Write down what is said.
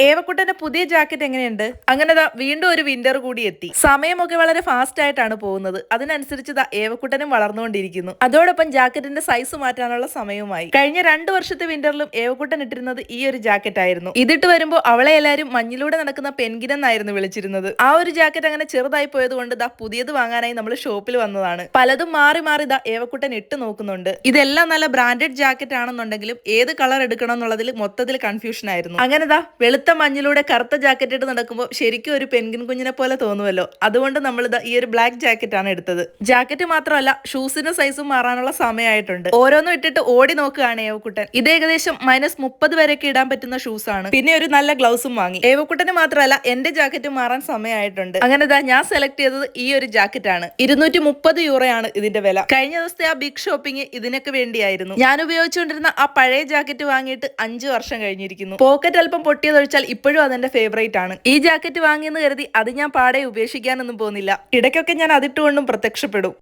ഏവക്കുട്ടന്റെ പുതിയ ജാക്കറ്റ് എങ്ങനെയുണ്ട്? അങ്ങനെ ദാ വീണ്ടും ഒരു വിന്റർ കൂടി എത്തി. സമയമൊക്കെ വളരെ ഫാസ്റ്റ് ആയിട്ടാണ് പോകുന്നത്. അതിനനുസരിച്ച് ദാ ഏവക്കുട്ടനും വളർന്നുകൊണ്ടിരിക്കുന്നു. അതോടൊപ്പം ജാക്കറ്റിന്റെ സൈസ് മാറ്റാനുള്ള സമയവുമായി. കഴിഞ്ഞ രണ്ടു വർഷത്തെ വിന്ററിലും ഏവക്കുട്ടൻ ഇട്ടിരുന്നത് ഈ ഒരു ജാക്കറ്റ് ആയിരുന്നു. ഇതിട്ട് വരുമ്പോൾ അവളെ എല്ലാവരും മഞ്ഞിലൂടെ നടക്കുന്ന പെൻഗിൻ എന്നായിരുന്നു വിളിച്ചിരുന്നത്. ആ ഒരു ജാക്കറ്റ് അങ്ങനെ ചെറുതായി പോയത് കൊണ്ട് ദാ പുതിയത് വാങ്ങാനായി നമ്മൾ ഷോപ്പിൽ വന്നതാണ്. പലതും മാറി മാറി ദാ ഏവക്കുട്ടൻ ഇട്ട് നോക്കുന്നുണ്ട്. ഇതെല്ലാം നല്ല ബ്രാൻഡഡ് ജാക്കറ്റ് ആണെന്നുണ്ടെങ്കിലും ഏത് കളർ എടുക്കണം എന്നുള്ളതിൽ മൊത്തത്തിൽ കൺഫ്യൂഷൻ ആയിരുന്നു. അങ്ങനെ ദാ വെളുത്ത മഞ്ഞിലൂടെ കറുത്ത ജാക്കറ്റ് ഇട്ട് നടക്കുമ്പോൾ ശരിക്കും ഒരു പെൻഗിൻ കുഞ്ഞിനെ പോലെ തോന്നുമല്ലോ അതുകൊണ്ട് നമ്മൾ ഇത് ഈ ഒരു ബ്ലാക്ക് ജാക്കറ്റ് ആണ് എടുത്തത്. ജാക്കറ്റ് മാത്രമല്ല ഷൂസിന്റെ സൈസും മാറാനുള്ള സമയമായിട്ടുണ്ട് ഓരോന്നും ഇട്ടിട്ട് ഓടി നോക്കുകയാണ് ഏവക്കുട്ടൻ. ഇത് ഏകദേശം മൈനസ് മുപ്പത് വരെയൊക്കെ ഇടാൻ പറ്റുന്ന ഷൂസ് ആണ്. പിന്നെ ഒരു നല്ല ഗ്ലൗസും വാങ്ങി. ഏവക്കുട്ടന് മാത്രമല്ല എന്റെ ജാക്കറ്റ് മാറാൻ സമയമായിട്ടുണ്ട് അങ്ങനെ ദാ ഞാൻ സെലക്ട് ചെയ്തത് ഈ ഒരു ജാക്കറ്റ് ആണ്. ഇരുന്നൂറ്റി മുപ്പത് യൂറോയാണ് ഇതിന്റെ വില. കഴിഞ്ഞ ദിവസത്തെ ആ ബിഗ് ഷോപ്പിംഗ് ഇതിനൊക്കെ വേണ്ടിയായിരുന്നു. ഞാൻ ഉപയോഗിച്ചുകൊണ്ടിരുന്ന ആ പഴയ ജാക്കറ്റ് വാങ്ങിയിട്ട് അഞ്ചു വർഷം കഴിഞ്ഞിരിക്കുന്നു. പോക്കറ്റ് അല്പം പൊട്ടിയതൊഴിച്ചാൽ ഇപ്പോഴും അതെന്റെ ഫേവറേറ്റ് ആണ്. ഈ ജാക്കറ്റ് വാങ്ങിയെന്ന് കരുതി അത് ഞാൻ പാടെ ഉപേക്ഷിക്കാനൊന്നും പോകുന്നില്ല. ഇടയ്ക്കൊക്കെ ഞാൻ അതിട്ടുകൊണ്ടും പ്രത്യക്ഷപ്പെടും.